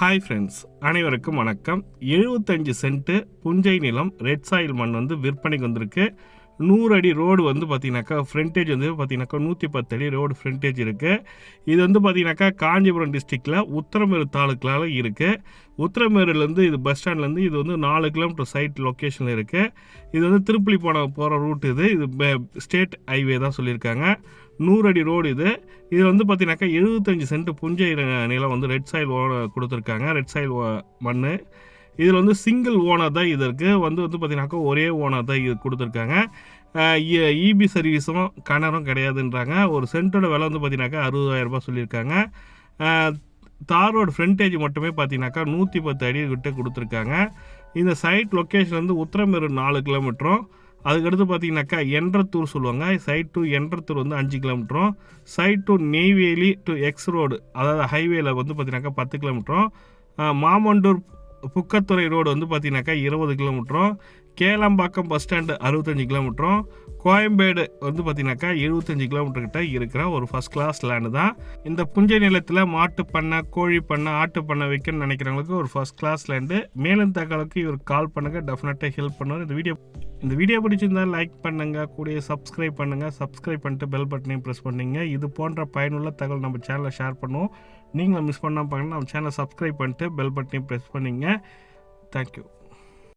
Hi friends அனைவருக்கும் வணக்கம். எழுபத்தஞ்சு சென்ட்டு புஞ்சை நிலம் ரெட் சாயில் மண் வந்து விற்பனைக்கு வந்திருக்கு. நூறு அடி ரோடு வந்து பார்த்தீங்கன்னாக்கா ஃப்ரண்டேஜ் வந்து பார்த்தீங்கன்னாக்கா நூற்றி பத்து அடி ரோடு ஃப்ரண்டேஜ் இருக்குது இது வந்து பார்த்தீங்கன்னாக்கா காஞ்சிபுரம் டிஸ்ட்ரிக்டில் உத்தரமேரு தாலுக்கில் இருக்குது உத்தரமேருலேருந்து இது பஸ் ஸ்டாண்ட்லேருந்து இது வந்து நாலு கிலோமீட்டர் சைட் லொக்கேஷனில் இருக்குது இது வந்து திருப்பலி போன போகிற ரூட் இது. இது ஸ்டேட் ஹைவே தான் சொல்லியிருக்காங்க. நூறு அடி ரோடு இது. இது வந்து பார்த்தீங்கன்னாக்கா எழுபத்தஞ்சு சென்ட் புஞ்சை நிலம் வந்து ரெட் சாயில் ஓ கொடுத்துருக்காங்க. ரெட் சாயில் மண் இதில் வந்து சிங்கிள் ஓனர் தான் இது இருக்குது வந்து வந்து பார்த்தீங்கன்னாக்கா ஒரே ஓனர் தான் இது கொடுத்துருக்காங்க. இபி சர்வீஸும் கிணறும் கிடையாதுன்றாங்க. ஒரு சென்ட்டோட விலை வந்து பார்த்தீங்கன்னாக்கா அறுபதாயிரரூபா சொல்லியிருக்காங்க. தார் ரோடு ஃப்ரண்டேஜ் மட்டுமே பார்த்தீங்கன்னாக்கா நூற்றி பத்து அடி கிட்ட கொடுத்துருக்காங்க. இந்த சைட் லொக்கேஷன் வந்து உத்தரமேரு நாலு கிலோமீட்டரும் அதுக்கடுத்து பார்த்தீங்கன்னாக்கா என்றத்தூர் சொல்லுவாங்க. சைட் டு என்றத்தூர் வந்து அஞ்சு கிலோமீட்டரும் side to Neyveli to X road அதாவது ஹைவேல வந்து பார்த்தீங்கன்னாக்கா பத்து கிலோமீட்டரும் மாமண்டூர் புக்கத்துறை ரோடு வந்து பார்த்தீங்கன்னாக்கா இருபது கிலோமீட்டரும் கேளம்பாக்கம் பஸ் ஸ்டாண்டு அறுபத்தஞ்சு கிலோமீட்டரும் கோயம்பேடு வந்து பார்த்தீங்கன்னாக்கா எழுபத்தஞ்சு கிலோமீட்டர் கிட்ட இருக்கிற ஒரு ஃபஸ்ட் கிளாஸ் லேண்டு தான். இந்த புஞ்சை நிலத்தில் மாட்டு பண்ணை கோழி பண்ணை ஆட்டு பண்ணை வைக்கணும்னு நினைக்கிறவங்களுக்கு ஒரு ஃபஸ்ட் கிளாஸ் லேண்டு மேலும் தகவலுக்கு இவர் கால் பண்ணுங்கள் டெஃபினட்டாக ஹெல்ப் பண்ணுவார். இந்த வீடியோ இந்த வீடியோ பிடிச்சிருந்தா லைக் பண்ணுங்க கூடிய சப்ஸ்கிரைப் பண்ணுங்க. சப்ஸ்கிரைப் பண்ணிட்டு பெல் பட்டனையும் ப்ரெஸ் பண்ணுங்க. இது போன்ற பயனுள்ள தகவல் நம்ம சேனலில் ஷேர் பண்ணுவோம். நீங்களும் மிஸ் பண்ணாமல் பார்க்கணும் நம்ம சேனலை சப்ஸ்கிரைப் பண்ணிட்டு பெல் பட்டனையும் ப்ரெஸ் பண்ணிங்க. தேங்க்யூ